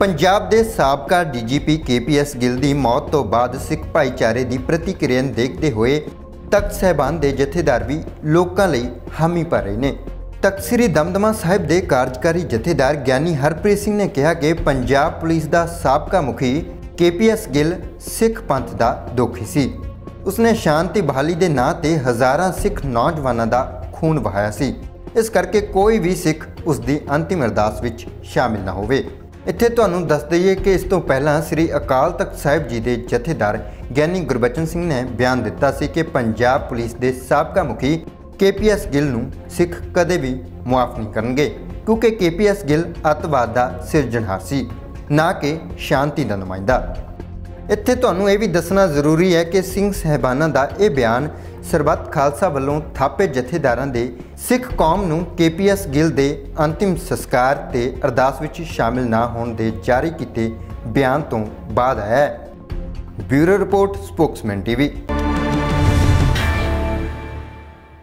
ਪੰਜਾਬ ਦੇ ਸਾਬਕਾ DGP KPS Gill ਦੀ ਮੌਤ ਤੋਂ ਬਾਅਦ ਸਿੱਖ ਭਾਈਚਾਰੇ ਦੀ ਪ੍ਰਤੀਕਿਰਿਆ ਦੇਖਦੇ ਹੋਏ ਤਖਤ ਸਹਿਬਾਨ ਦੇ ਜਥੇਦਾਰ ਵੀ ਲੋਕਾਂ ਲਈ ਹਾਮੀ ਭਰ ਰਹੇ ਨੇ। ਤਖਤ ਸ੍ਰੀ ਦਮਦਮਾ ਸਾਹਿਬ ਦੇ ਕਾਰਜਕਾਰੀ ਜਥੇਦਾਰ ਗਿਆਨੀ ਹਰਪ੍ਰੀਤ ਸਿੰਘ ਨੇ ਕਿਹਾ ਕਿ ਪੰਜਾਬ ਪੁਲਿਸ ਦਾ ਸਾਬਕਾ ਮੁਖੀ ਕੇਪੀਐਸ ਗਿੱਲ ਸਿੱਖ ਪੰਥ ਦਾ ਦੋਖੀ ਸੀ। ਉਸਨੇ ਸ਼ਾਂਤੀ ਬਹਾਲੀ ਦੇ ਨਾਂ ਤੇ ਹਜ਼ਾਰਾਂ ਸਿੱਖ ਨੌਜਵਾਨਾਂ ਦਾ ਖੂਨ ਵਹਾਇਆ ਸੀ। ਇਸ ਕਰਕੇ ਕੋਈ ਵੀ ਸਿੱਖ ਉਸ ਦੀ ਅੰਤਿਮ ਅਰਦਾਸ ਵਿੱਚ ਸ਼ਾਮਿਲ ਨਾ ਹੋਵੇ। ਇੱਥੇ ਤੁਹਾਨੂੰ ਦੱਸ ਦਈਏ ਕਿ ਇਸ ਤੋਂ ਪਹਿਲਾਂ ਸ੍ਰੀ ਅਕਾਲ ਤਖਤ ਸਾਹਿਬ ਜੀ ਦੇ ਜਥੇਦਾਰ ਗਿਆਨੀ ਗੁਰਬਚਨ ਸਿੰਘ ਨੇ ਬਿਆਨ ਦਿੱਤਾ ਸੀ ਕਿ ਪੰਜਾਬ ਪੁਲਿਸ ਦੇ ਸਾਬਕਾ ਮੁਖੀ ਕੇਪੀਐਸ ਗਿੱਲ ਨੂੰ ਸਿੱਖ ਕਦੇ ਵੀ ਮੁਆਫ ਨਹੀਂ ਕਰਨਗੇ, ਕਿਉਂਕਿ ਕੇਪੀਐਸ ਗਿੱਲ ਅੱਤਵਾਦ ਦਾ ਸਿਰਜਣਹਾਰ ਸੀ, ਨਾ ਕਿ ਸ਼ਾਂਤੀ ਦਾ ਨੁਮਾਇੰਦਾ। ਇੱਥੇ ਤੁਹਾਨੂੰ ਇਹ ਵੀ ਦੱਸਣਾ ਜ਼ਰੂਰੀ ਹੈ ਕਿ ਸਿੰਘ ਸਹਿਬਾਨਾਂ ਦਾ ਇਹ ਬਿਆਨ ਸਰਬੱਤ ਖਾਲਸਾ ਵੱਲੋਂ ਥਾਪੇ ਜਥੇਦਾਰਾਂ ਦੇ ਸਿੱਖ ਕੌਮ ਨੂੰ ਕੇਪੀਐਸ ਗਿੱਲ ਦੇ ਅੰਤਿਮ ਸੰਸਕਾਰ ਤੇ ਅਰਦਾਸ ਵਿੱਚ ਸ਼ਾਮਿਲ ਨਾ ਹੋਣ ਦੇ ਜਾਰੀ ਕੀਤੇ ਬਿਆਨ ਤੋਂ ਬਾਅਦ ਆਇਆ ਹੈ। Bureau report, Spokesman TV.